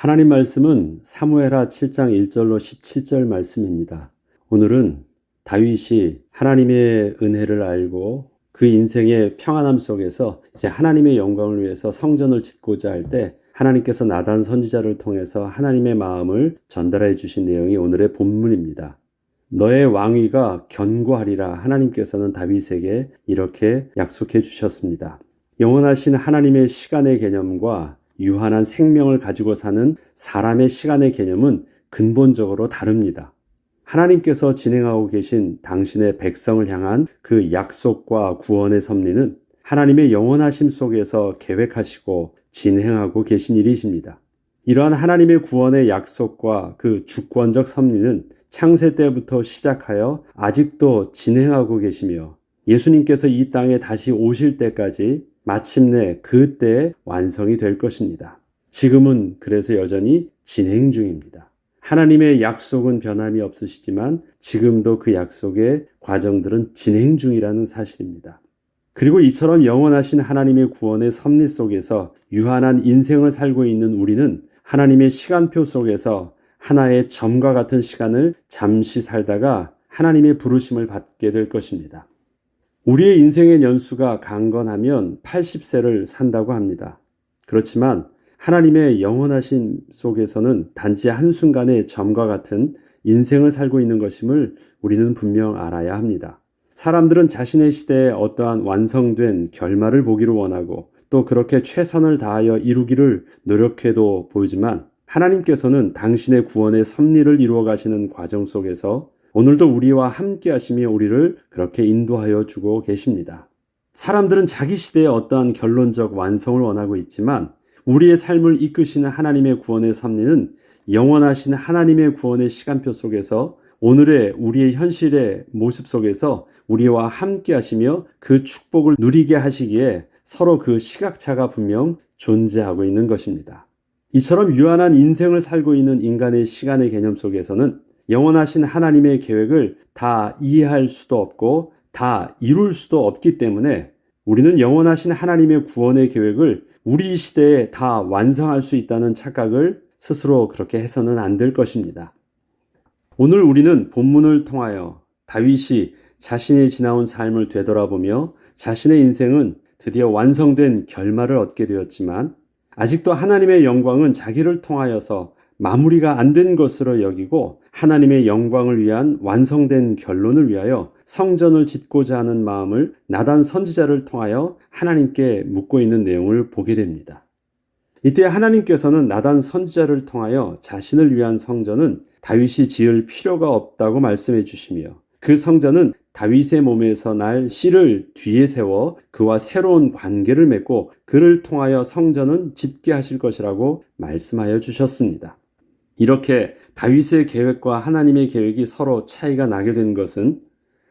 하나님 말씀은 사무엘하 7장 1절로 17절 말씀입니다. 오늘은 다윗이 하나님의 은혜를 알고 그 인생의 평안함 속에서 이제 하나님의 영광을 위해서 성전을 짓고자 할 때 하나님께서 나단 선지자를 통해서 하나님의 마음을 전달해 주신 내용이 오늘의 본문입니다. 너의 왕위가 견고하리라 하나님께서는 다윗에게 이렇게 약속해 주셨습니다. 영원하신 하나님의 시간의 개념과 유한한 생명을 가지고 사는 사람의 시간의 개념은 근본적으로 다릅니다. 하나님께서 진행하고 계신 당신의 백성을 향한 그 약속과 구원의 섭리는 하나님의 영원하심 속에서 계획하시고 진행하고 계신 일이십니다. 이러한 하나님의 구원의 약속과 그 주권적 섭리는 창세 때부터 시작하여 아직도 진행하고 계시며 예수님께서 이 땅에 다시 오실 때까지 마침내 그때에 완성이 될 것입니다. 지금은 그래서 여전히 진행 중입니다. 하나님의 약속은 변함이 없으시지만 지금도 그 약속의 과정들은 진행 중이라는 사실입니다. 그리고 이처럼 영원하신 하나님의 구원의 섭리 속에서 유한한 인생을 살고 있는 우리는 하나님의 시간표 속에서 하나의 점과 같은 시간을 잠시 살다가 하나님의 부르심을 받게 될 것입니다. 우리의 인생의 연수가 강건하면 80세를 산다고 합니다. 그렇지만 하나님의 영원하신 속에서는 단지 한순간의 점과 같은 인생을 살고 있는 것임을 우리는 분명 알아야 합니다. 사람들은 자신의 시대에 어떠한 완성된 결말을 보기를 원하고 또 그렇게 최선을 다하여 이루기를 노력해도 보이지만 하나님께서는 당신의 구원의 섭리를 이루어 가시는 과정 속에서 오늘도 우리와 함께 하시며 우리를 그렇게 인도하여 주고 계십니다. 사람들은 자기 시대에 어떠한 결론적 완성을 원하고 있지만 우리의 삶을 이끄시는 하나님의 구원의 섭리는 영원하신 하나님의 구원의 시간표 속에서 오늘의 우리의 현실의 모습 속에서 우리와 함께 하시며 그 축복을 누리게 하시기에 서로 그 시각차가 분명 존재하고 있는 것입니다. 이처럼 유한한 인생을 살고 있는 인간의 시간의 개념 속에서는 영원하신 하나님의 계획을 다 이해할 수도 없고 다 이룰 수도 없기 때문에 우리는 영원하신 하나님의 구원의 계획을 우리 시대에 다 완성할 수 있다는 착각을 스스로 그렇게 해서는 안 될 것입니다. 오늘 우리는 본문을 통하여 다윗이 자신의 지나온 삶을 되돌아보며 자신의 인생은 드디어 완성된 결말을 얻게 되었지만 아직도 하나님의 영광은 자기를 통하여서 마무리가 안 된 것으로 여기고 하나님의 영광을 위한 완성된 결론을 위하여 성전을 짓고자 하는 마음을 나단 선지자를 통하여 하나님께 묻고 있는 내용을 보게 됩니다. 이때 하나님께서는 나단 선지자를 통하여 자신을 위한 성전은 다윗이 지을 필요가 없다고 말씀해 주시며 그 성전은 다윗의 몸에서 날 씨를 뒤에 세워 그와 새로운 관계를 맺고 그를 통하여 성전은 짓게 하실 것이라고 말씀하여 주셨습니다. 이렇게 다윗의 계획과 하나님의 계획이 서로 차이가 나게 된 것은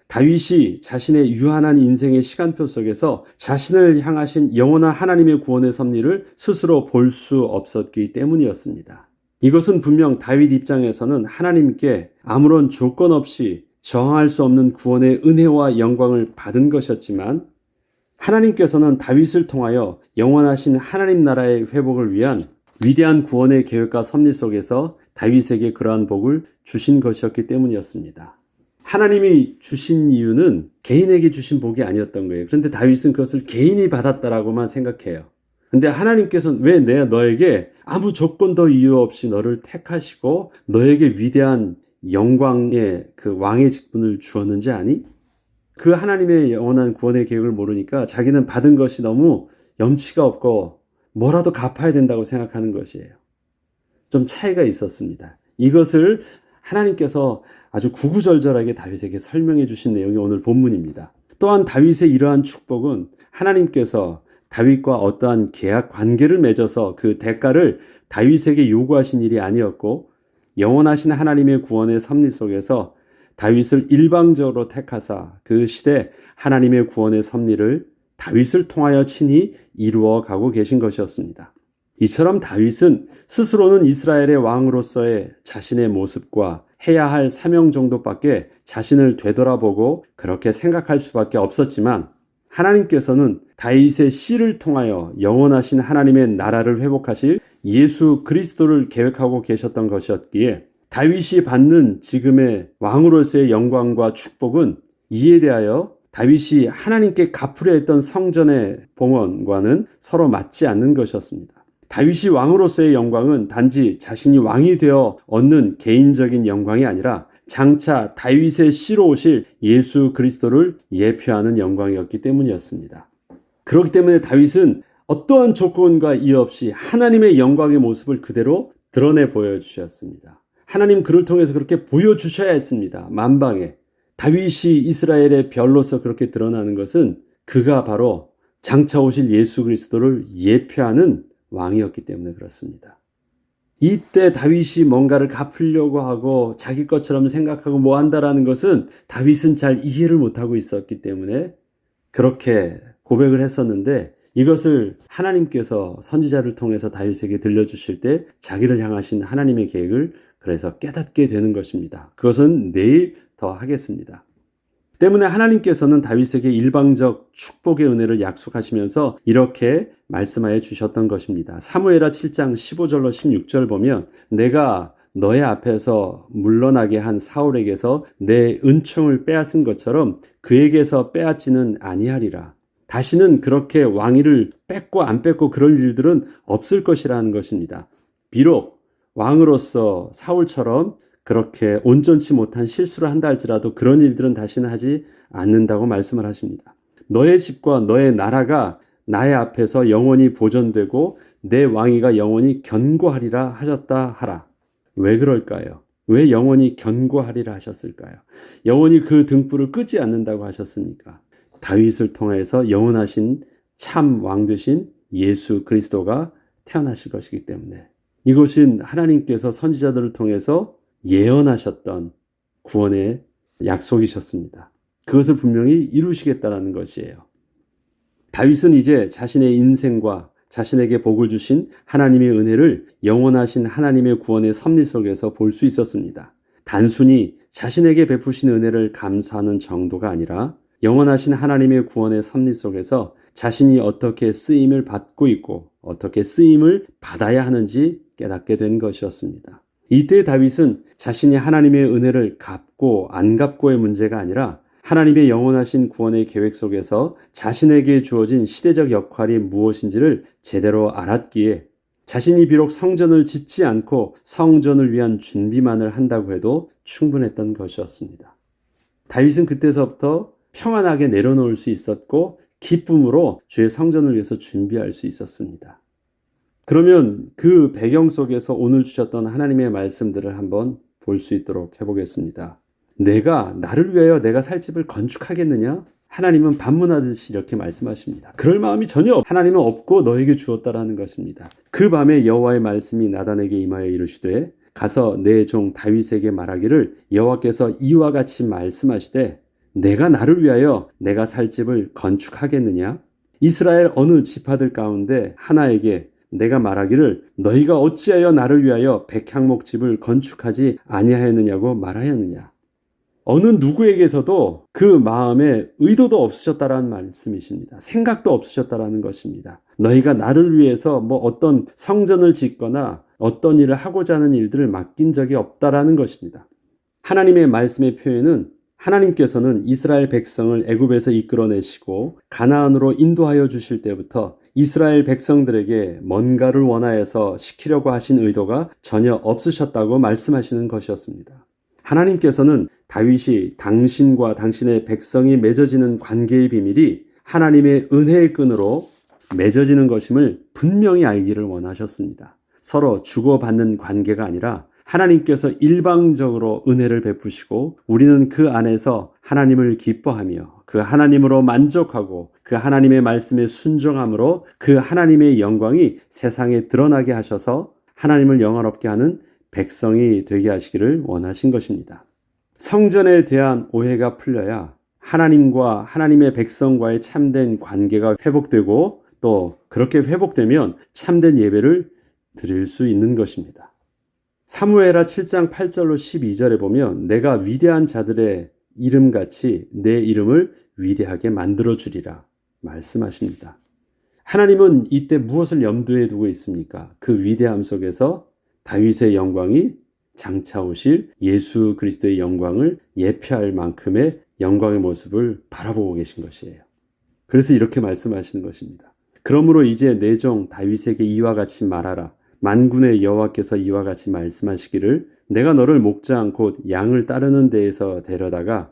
다윗이 자신의 유한한 인생의 시간표 속에서 자신을 향하신 영원한 하나님의 구원의 섭리를 스스로 볼 수 없었기 때문이었습니다. 이것은 분명 다윗 입장에서는 하나님께 아무런 조건 없이 저항할 수 없는 구원의 은혜와 영광을 받은 것이었지만 하나님께서는 다윗을 통하여 영원하신 하나님 나라의 회복을 위한 위대한 구원의 계획과 섭리 속에서 다윗에게 그러한 복을 주신 것이었기 때문이었습니다. 하나님이 주신 이유는 개인에게 주신 복이 아니었던 거예요. 그런데 다윗은 그것을 개인이 받았다라고만 생각해요. 근데 하나님께서는 왜 내가 너에게 아무 조건도 이유 없이 너를 택하시고 너에게 위대한 영광의 그 왕의 직분을 주었는지 아니? 그 하나님의 영원한 구원의 계획을 모르니까 자기는 받은 것이 너무 염치가 없고 뭐라도 갚아야 된다고 생각하는 것이에요. 좀 차이가 있었습니다. 이것을 하나님께서 아주 구구절절하게 다윗에게 설명해 주신 내용이 오늘 본문입니다. 또한 다윗의 이러한 축복은 하나님께서 다윗과 어떠한 계약 관계를 맺어서 그 대가를 다윗에게 요구하신 일이 아니었고 영원하신 하나님의 구원의 섭리 속에서 다윗을 일방적으로 택하사 그 시대 하나님의 구원의 섭리를 다윗을 통하여 친히 이루어 가고 계신 것이었습니다. 이처럼 다윗은 스스로는 이스라엘의 왕으로서의 자신의 모습과 해야 할 사명 정도밖에 자신을 되돌아보고 그렇게 생각할 수밖에 없었지만 하나님께서는 다윗의 씨를 통하여 영원하신 하나님의 나라를 회복하실 예수 그리스도를 계획하고 계셨던 것이었기에 다윗이 받는 지금의 왕으로서의 영광과 축복은 이에 대하여 다윗이 하나님께 갚으려 했던 성전의 봉헌과는 서로 맞지 않는 것이었습니다. 다윗이 왕으로서의 영광은 단지 자신이 왕이 되어 얻는 개인적인 영광이 아니라 장차 다윗의 씨로 오실 예수 그리스도를 예표하는 영광이었기 때문이었습니다. 그렇기 때문에 다윗은 어떠한 조건과 이의 없이 하나님의 영광의 모습을 그대로 드러내 보여주셨습니다. 하나님 그를 통해서 그렇게 보여주셔야 했습니다. 만방에. 다윗이 이스라엘의 별로서 그렇게 드러나는 것은 그가 바로 장차 오실 예수 그리스도를 예표하는 왕이었기 때문에 그렇습니다. 이때 다윗이 뭔가를 갚으려고 하고 자기 것처럼 생각하고 뭐 한다라는 것은 다윗은 잘 이해를 못하고 있었기 때문에 그렇게 고백을 했었는데 이것을 하나님께서 선지자를 통해서 다윗에게 들려주실 때 자기를 향하신 하나님의 계획을 그래서 깨닫게 되는 것입니다. 그것은 내일 더 하겠습니다. 때문에 하나님께서는 다윗에게 일방적 축복의 은혜를 약속하시면서 이렇게 말씀하여 주셨던 것입니다. 사무엘하 7장 15절로 16절 보면 내가 너의 앞에서 물러나게 한 사울에게서 내 은총을 빼앗은 것처럼 그에게서 빼앗지는 아니하리라. 다시는 그렇게 왕위를 뺏고 안 뺏고 그럴 일들은 없을 것이라는 것입니다. 비록 왕으로서 사울처럼 그렇게 온전치 못한 실수를 한다 할지라도 그런 일들은 다시는 하지 않는다고 말씀을 하십니다. 너의 집과 너의 나라가 나의 앞에서 영원히 보존되고 내 왕위가 영원히 견고하리라 하셨다 하라. 왜 그럴까요? 왜 영원히 견고하리라 하셨을까요? 영원히 그 등불을 끄지 않는다고 하셨습니까? 다윗을 통해서 영원하신 참 왕 되신 예수 그리스도가 태어나실 것이기 때문에 이것은 하나님께서 선지자들을 통해서 예언하셨던 구원의 약속이셨습니다. 그것을 분명히 이루시겠다라는 것이에요. 다윗은 이제 자신의 인생과 자신에게 복을 주신 하나님의 은혜를 영원하신 하나님의 구원의 섭리 속에서 볼 수 있었습니다. 단순히 자신에게 베푸신 은혜를 감사하는 정도가 아니라 영원하신 하나님의 구원의 섭리 속에서 자신이 어떻게 쓰임을 받고 있고 어떻게 쓰임을 받아야 하는지 깨닫게 된 것이었습니다. 이때 다윗은 자신이 하나님의 은혜를 갚고 안 갚고의 문제가 아니라 하나님의 영원하신 구원의 계획 속에서 자신에게 주어진 시대적 역할이 무엇인지를 제대로 알았기에 자신이 비록 성전을 짓지 않고 성전을 위한 준비만을 한다고 해도 충분했던 것이었습니다. 다윗은 그때서부터 평안하게 내려놓을 수 있었고 기쁨으로 주의 성전을 위해서 준비할 수 있었습니다. 그러면 그 배경 속에서 오늘 주셨던 하나님의 말씀들을 한번 볼 수 있도록 해보겠습니다. 내가 나를 위하여 내가 살 집을 건축하겠느냐? 하나님은 반문하듯이 이렇게 말씀하십니다. 그럴 마음이 전혀 하나님은 없고 너에게 주었다라는 것입니다. 그 밤에 여호와의 말씀이 나단에게 임하여 이르시되 가서 내 종 다윗에게 말하기를 여호와께서 이와 같이 말씀하시되 내가 나를 위하여 내가 살 집을 건축하겠느냐? 이스라엘 어느 지파들 가운데 하나에게 내가 말하기를 너희가 어찌하여 나를 위하여 백향목 집을 건축하지 아니하였느냐고 말하였느냐. 어느 누구에게서도 그 마음에 의도도 없으셨다라는 말씀이십니다. 생각도 없으셨다라는 것입니다. 너희가 나를 위해서 뭐 어떤 성전을 짓거나 어떤 일을 하고자 하는 일들을 맡긴 적이 없다라는 것입니다. 하나님의 말씀의 표현은 하나님께서는 이스라엘 백성을 애굽에서 이끌어내시고 가나안으로 인도하여 주실 때부터 이스라엘 백성들에게 뭔가를 원하여서 시키려고 하신 의도가 전혀 없으셨다고 말씀하시는 것이었습니다. 하나님께서는 다윗이 당신과 당신의 백성이 맺어지는 관계의 비밀이 하나님의 은혜의 끈으로 맺어지는 것임을 분명히 알기를 원하셨습니다. 서로 주고받는 관계가 아니라 하나님께서 일방적으로 은혜를 베푸시고 우리는 그 안에서 하나님을 기뻐하며 그 하나님으로 만족하고 그 하나님의 말씀에 순종함으로 그 하나님의 영광이 세상에 드러나게 하셔서 하나님을 영화롭게 하는 백성이 되게 하시기를 원하신 것입니다. 성전에 대한 오해가 풀려야 하나님과 하나님의 백성과의 참된 관계가 회복되고 또 그렇게 회복되면 참된 예배를 드릴 수 있는 것입니다. 사무엘하 7장 8절로 12절에 보면 내가 위대한 자들의 이름같이 내 이름을 위대하게 만들어 주리라 말씀하십니다. 하나님은 이때 무엇을 염두에 두고 있습니까? 그 위대함 속에서 다윗의 영광이 장차 오실 예수 그리스도의 영광을 예표할 만큼의 영광의 모습을 바라보고 계신 것이에요. 그래서 이렇게 말씀하시는 것입니다. 그러므로 이제 내종 다윗에게 이와 같이 말하라. 만군의 여호와께서 이와 같이 말씀하시기를 내가 너를 목장 곧 양을 따르는 데에서 데려다가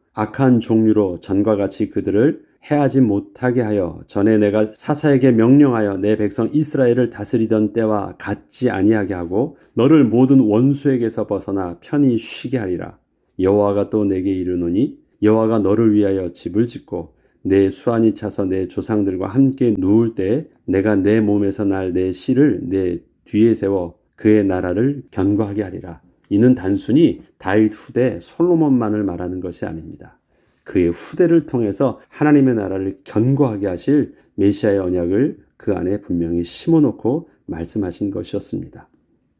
악한 종류로 전과 같이 그들을 해하지 못하게 하여 전에 내가 사사에게 명령하여 내 백성 이스라엘을 다스리던 때와 같지 아니하게 하고 너를 모든 원수에게서 벗어나 편히 쉬게 하리라 여호와가 또 내게 이르노니 여호와가 너를 위하여 집을 짓고 내 수완이 차서 내 조상들과 함께 누울 때 내가 내 몸에서 날 내 씨를 내 뒤에 세워 그의 나라를 견고하게 하리라. 이는 단순히 다윗 후대 솔로몬만을 말하는 것이 아닙니다. 그의 후대를 통해서 하나님의 나라를 견고하게 하실 메시아의 언약을 그 안에 분명히 심어놓고 말씀하신 것이었습니다.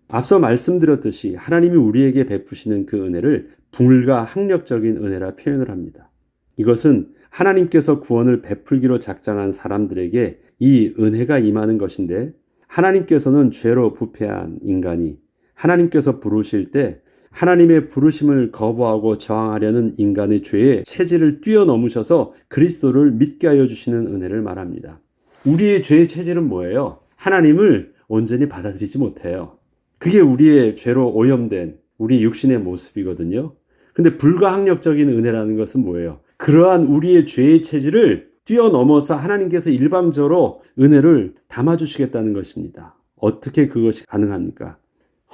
앞서 말씀드렸듯이 하나님이 우리에게 베푸시는 그 은혜를 불가항력적인 은혜라 표현을 합니다. 이것은 하나님께서 구원을 베풀기로 작정한 사람들에게 이 은혜가 임하는 것인데 하나님께서는 죄로 부패한 인간이 하나님께서 부르실 때 하나님의 부르심을 거부하고 저항하려는 인간의 죄의 체질을 뛰어넘으셔서 그리스도를 믿게 하여 주시는 은혜를 말합니다. 우리의 죄의 체질은 뭐예요? 하나님을 온전히 받아들이지 못해요. 그게 우리의 죄로 오염된 우리 육신의 모습이거든요. 근데 불가항력적인 은혜라는 것은 뭐예요? 그러한 우리의 죄의 체질을 뛰어넘어서 하나님께서 일방적으로 은혜를 담아주시겠다는 것입니다. 어떻게 그것이 가능합니까?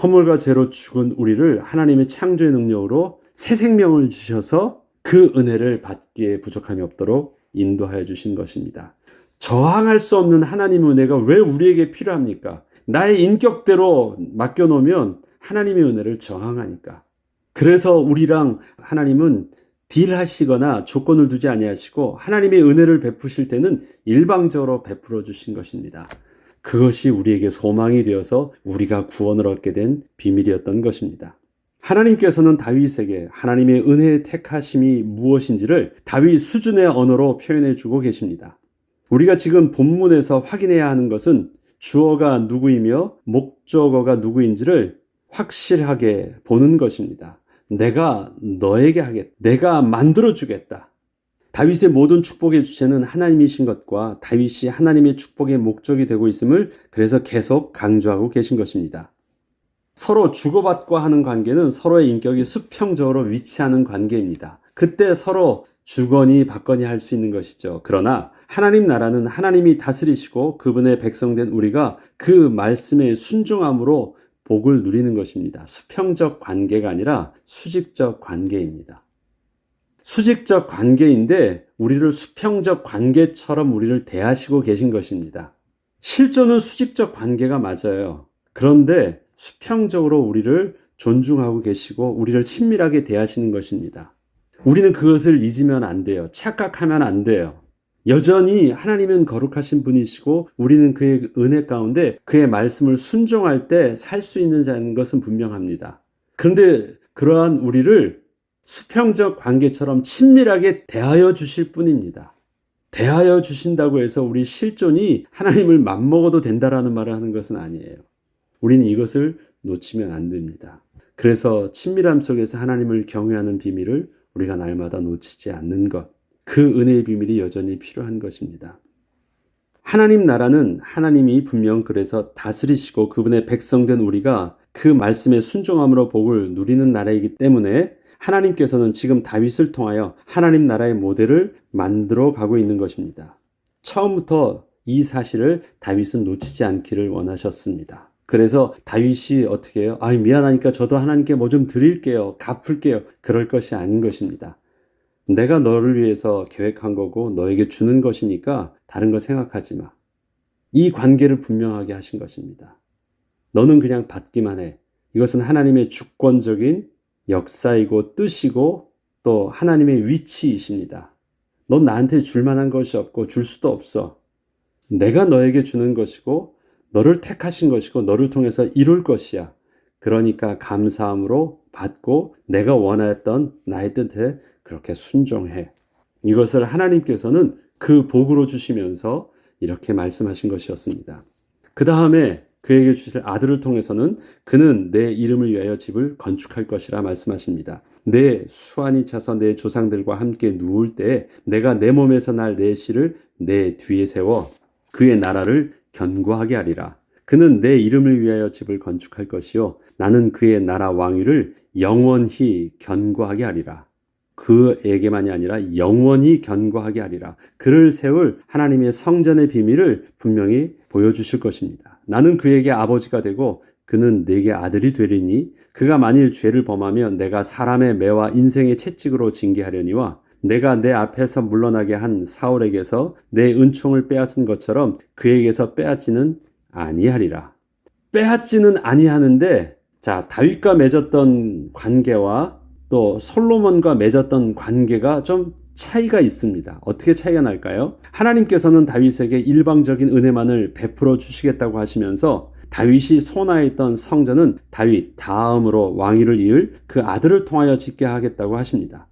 허물과 죄로 죽은 우리를 하나님의 창조의 능력으로 새 생명을 주셔서 그 은혜를 받기에 부족함이 없도록 인도하여 주신 것입니다. 저항할 수 없는 하나님의 은혜가 왜 우리에게 필요합니까? 나의 인격대로 맡겨놓으면 하나님의 은혜를 저항하니까. 그래서 우리랑 하나님은 딜하시거나 조건을 두지 아니하시고 하나님의 은혜를 베푸실 때는 일방적으로 베풀어 주신 것입니다. 그것이 우리에게 소망이 되어서 우리가 구원을 얻게 된 비밀이었던 것입니다. 하나님께서는 다윗에게 하나님의 은혜의 택하심이 무엇인지를 다윗 수준의 언어로 표현해 주고 계십니다. 우리가 지금 본문에서 확인해야 하는 것은 주어가 누구이며 목적어가 누구인지를 확실하게 보는 것입니다. 내가 너에게 하겠다. 내가 만들어 주겠다. 다윗의 모든 축복의 주체는 하나님이신 것과 다윗이 하나님의 축복의 목적이 되고 있음을 그래서 계속 강조하고 계신 것입니다. 서로 주고받고 하는 관계는 서로의 인격이 수평적으로 위치하는 관계입니다. 그때 서로 주거니 받거니 할 수 있는 것이죠. 그러나 하나님 나라는 하나님이 다스리시고 그분의 백성된 우리가 그 말씀에 순종함으로 복을 누리는 것입니다. 수평적 관계가 아니라 수직적 관계입니다. 수직적 관계인데 우리를 수평적 관계처럼 우리를 대하시고 계신 것입니다. 실존은 수직적 관계가 맞아요. 그런데 수평적으로 우리를 존중하고 계시고 우리를 친밀하게 대하시는 것입니다. 우리는 그것을 잊으면 안 돼요. 착각하면 안 돼요. 여전히 하나님은 거룩하신 분이시고 우리는 그의 은혜 가운데 그의 말씀을 순종할 때 살 수 있는 자인 것은 분명합니다. 그런데 그러한 우리를 수평적 관계처럼 친밀하게 대하여 주실 뿐입니다. 대하여 주신다고 해서 우리 실존이 하나님을 맘먹어도 된다라는 말을 하는 것은 아니에요. 우리는 이것을 놓치면 안 됩니다. 그래서 친밀함 속에서 하나님을 경외하는 비밀을 우리가 날마다 놓치지 않는 것. 그 은혜의 비밀이 여전히 필요한 것입니다. 하나님 나라는 하나님이 분명 그래서 다스리시고 그분의 백성된 우리가 그 말씀에 순종함으로 복을 누리는 나라이기 때문에 하나님께서는 지금 다윗을 통하여 하나님 나라의 모델을 만들어 가고 있는 것입니다. 처음부터 이 사실을 다윗은 놓치지 않기를 원하셨습니다. 그래서 다윗이 어떻게 해요? 아, 미안하니까 저도 하나님께 뭐 좀 드릴게요. 갚을게요. 그럴 것이 아닌 것입니다. 내가 너를 위해서 계획한 거고 너에게 주는 것이니까 다른 거 생각하지 마. 이 관계를 분명하게 하신 것입니다. 너는 그냥 받기만 해. 이것은 하나님의 주권적인 역사이고 뜻이고 또 하나님의 위치이십니다. 넌 나한테 줄 만한 것이 없고 줄 수도 없어. 내가 너에게 주는 것이고 너를 택하신 것이고 너를 통해서 이룰 것이야. 그러니까 감사함으로 받고 내가 원하였던 나의 뜻에 그렇게 순종해. 이것을 하나님께서는 그 복으로 주시면서 이렇게 말씀하신 것이었습니다. 그 다음에 그에게 주실 아들을 통해서는 그는 내 이름을 위하여 집을 건축할 것이라 말씀하십니다. 내 수완이 차서 내 조상들과 함께 누울 때 내가 내 몸에서 날 내 씨를 내 뒤에 세워 그의 나라를 견고하게 하리라. 그는 내 이름을 위하여 집을 건축할 것이요 나는 그의 나라 왕위를 영원히 견고하게 하리라. 그에게만이 아니라 영원히 견고하게 하리라. 그를 세울 하나님의 성전의 비밀을 분명히 보여주실 것입니다. 나는 그에게 아버지가 되고 그는 내게 아들이 되리니 그가 만일 죄를 범하면 내가 사람의 매와 인생의 채찍으로 징계하려니와 내가 내 앞에서 물러나게 한 사울에게서 내 은총을 빼앗은 것처럼 그에게서 빼앗지는 아니하리라. 빼앗지는 아니하는데 자 다윗과 맺었던 관계와 또 솔로몬과 맺었던 관계가 좀 차이가 있습니다. 어떻게 차이가 날까요? 하나님께서는 다윗에게 일방적인 은혜만을 베풀어 주시겠다고 하시면서 다윗이 소나했던 성전은 다윗 다음으로 왕위를 이을 그 아들을 통하여 짓게 하겠다고 하십니다.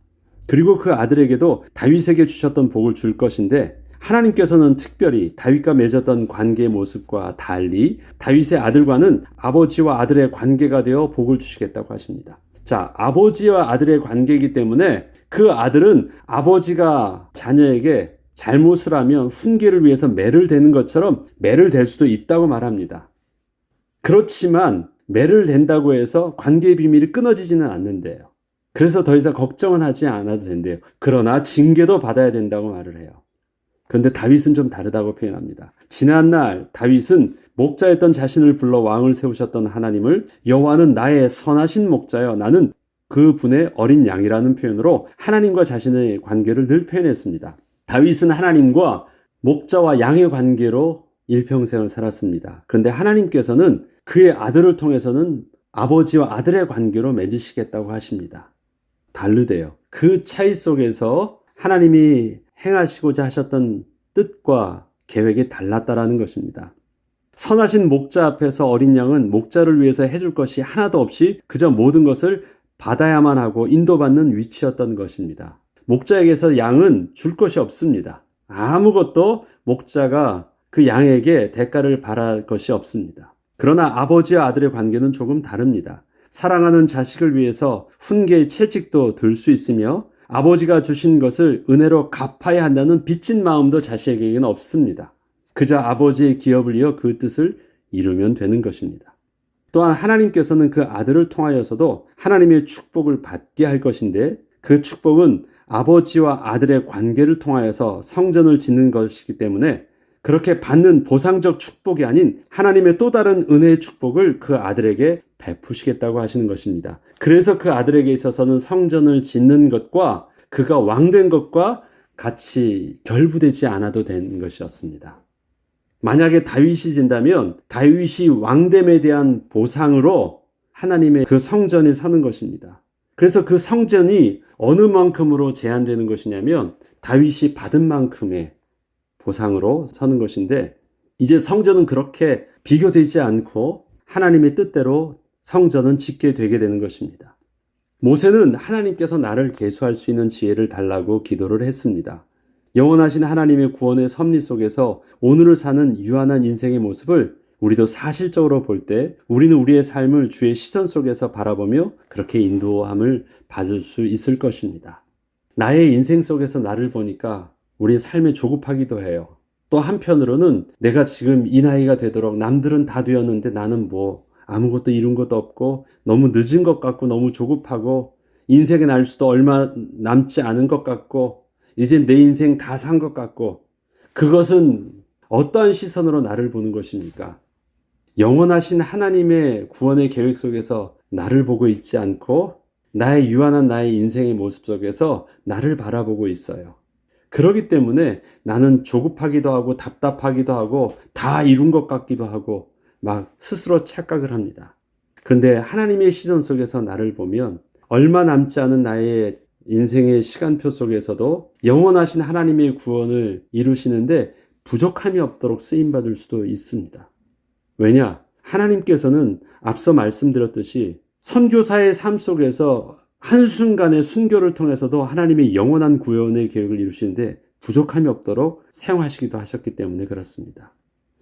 그리고 그 아들에게도 다윗에게 주셨던 복을 줄 것인데 하나님께서는 특별히 다윗과 맺었던 관계의 모습과 달리 다윗의 아들과는 아버지와 아들의 관계가 되어 복을 주시겠다고 하십니다. 자, 아버지와 아들의 관계이기 때문에 그 아들은 아버지가 자녀에게 잘못을 하면 훈계를 위해서 매를 대는 것처럼 매를 댈 수도 있다고 말합니다. 그렇지만 매를 댄다고 해서 관계의 비밀이 끊어지지는 않는데요. 그래서 더 이상 걱정은 하지 않아도 된대요. 그러나 징계도 받아야 된다고 말을 해요. 그런데 다윗은 좀 다르다고 표현합니다. 지난날 다윗은 목자였던 자신을 불러 왕을 세우셨던 하나님을 여호와는 나의 선하신 목자여 나는 그 분의 어린 양이라는 표현으로 하나님과 자신의 관계를 늘 표현했습니다. 다윗은 하나님과 목자와 양의 관계로 일평생을 살았습니다. 그런데 하나님께서는 그의 아들을 통해서는 아버지와 아들의 관계로 맺으시겠다고 하십니다. 다르대요. 그 차이 속에서 하나님이 행하시고자 하셨던 뜻과 계획이 달랐다라는 것입니다. 선하신 목자 앞에서 어린 양은 목자를 위해서 해줄 것이 하나도 없이 그저 모든 것을 받아야만 하고 인도받는 위치였던 것입니다. 목자에게서 양은 줄 것이 없습니다. 아무것도 목자가 그 양에게 대가를 바랄 것이 없습니다. 그러나 아버지와 아들의 관계는 조금 다릅니다. 사랑하는 자식을 위해서 훈계의 채찍도 들 수 있으며 아버지가 주신 것을 은혜로 갚아야 한다는 빚진 마음도 자식에게는 없습니다. 그저 아버지의 기업을 이어 그 뜻을 이루면 되는 것입니다. 또한 하나님께서는 그 아들을 통하여서도 하나님의 축복을 받게 할 것인데 그 축복은 아버지와 아들의 관계를 통하여서 성전을 짓는 것이기 때문에 그렇게 받는 보상적 축복이 아닌 하나님의 또 다른 은혜의 축복을 그 아들에게 베푸시겠다고 하시는 것입니다. 그래서 그 아들에게 있어서는 성전을 짓는 것과 그가 왕 된 것과 같이 결부되지 않아도 되는 것이었습니다. 만약에 다윗이 진다면 다윗이 왕됨에 대한 보상으로 하나님의 그 성전에 서는 것입니다. 그래서 그 성전이 어느 만큼으로 제한되는 것이냐면 다윗이 받은 만큼의 보상으로 서는 것인데 이제 성전은 그렇게 비교되지 않고 하나님의 뜻대로 성전은 짓게 되게 되는 것입니다. 모세는 하나님께서 나를 계수할 수 있는 지혜를 달라고 기도를 했습니다. 영원하신 하나님의 구원의 섭리 속에서 오늘을 사는 유한한 인생의 모습을 우리도 사실적으로 볼 때 우리는 우리의 삶을 주의 시선 속에서 바라보며 그렇게 인도함을 받을 수 있을 것입니다. 나의 인생 속에서 나를 보니까 우리 삶에 조급하기도 해요. 또 한편으로는 내가 지금 이 나이가 되도록 남들은 다 되었는데 나는 뭐 아무것도 이룬 것도 없고 너무 늦은 것 같고 너무 조급하고 인생의 날수도 얼마 남지 않은 것 같고 이제 내 인생 다 산 것 같고 그것은 어떠한 시선으로 나를 보는 것입니까? 영원하신 하나님의 구원의 계획 속에서 나를 보고 있지 않고 나의 유한한 나의 인생의 모습 속에서 나를 바라보고 있어요. 그러기 때문에 나는 조급하기도 하고 답답하기도 하고 다 이룬 것 같기도 하고 막 스스로 착각을 합니다. 그런데 하나님의 시선 속에서 나를 보면 얼마 남지 않은 나의 인생의 시간표 속에서도 영원하신 하나님의 구원을 이루시는데 부족함이 없도록 쓰임받을 수도 있습니다. 왜냐? 하나님께서는 앞서 말씀드렸듯이 선교사의 삶 속에서 한순간의 순교를 통해서도 하나님의 영원한 구원의 계획을 이루시는데 부족함이 없도록 사용하시기도 하셨기 때문에 그렇습니다.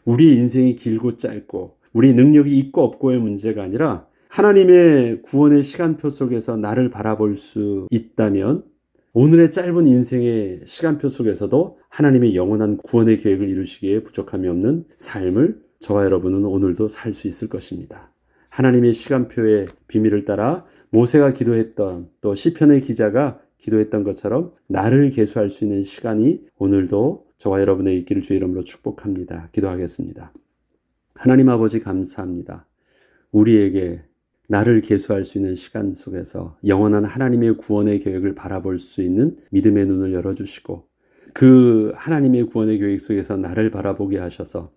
우리 인생이 길고 짧고 우리 능력이 있고 없고의 문제가 아니라 하나님의 구원의 시간표 속에서 나를 바라볼 수 있다면 오늘의 짧은 인생의 시간표 속에서도 하나님의 영원한 구원의 계획을 이루시기에 부족함이 없는 삶을 저와 여러분은 오늘도 살 수 있을 것입니다. 하나님의 시간표의 비밀을 따라 모세가 기도했던 또 시편의 기자가 기도했던 것처럼 나를 계수할 수 있는 시간이 오늘도 저와 여러분의 있기를 주의 이름으로 축복합니다. 기도하겠습니다. 하나님 아버지 감사합니다. 우리에게 나를 계수할 수 있는 시간 속에서 영원한 하나님의 구원의 계획을 바라볼 수 있는 믿음의 눈을 열어주시고 그 하나님의 구원의 계획 속에서 나를 바라보게 하셔서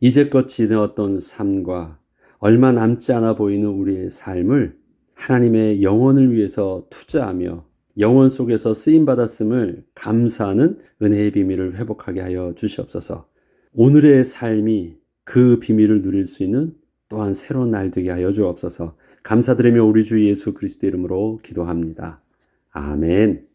이제껏 지내었던 삶과 얼마 남지 않아 보이는 우리의 삶을 하나님의 영혼을 위해서 투자하며 영혼 속에서 쓰임 받았음을 감사하는 은혜의 비밀을 회복하게 하여 주시옵소서. 오늘의 삶이 그 비밀을 누릴 수 있는 또한 새로운 날 되게 하여 주옵소서. 감사드리며 우리 주 예수 그리스도 이름으로 기도합니다. 아멘.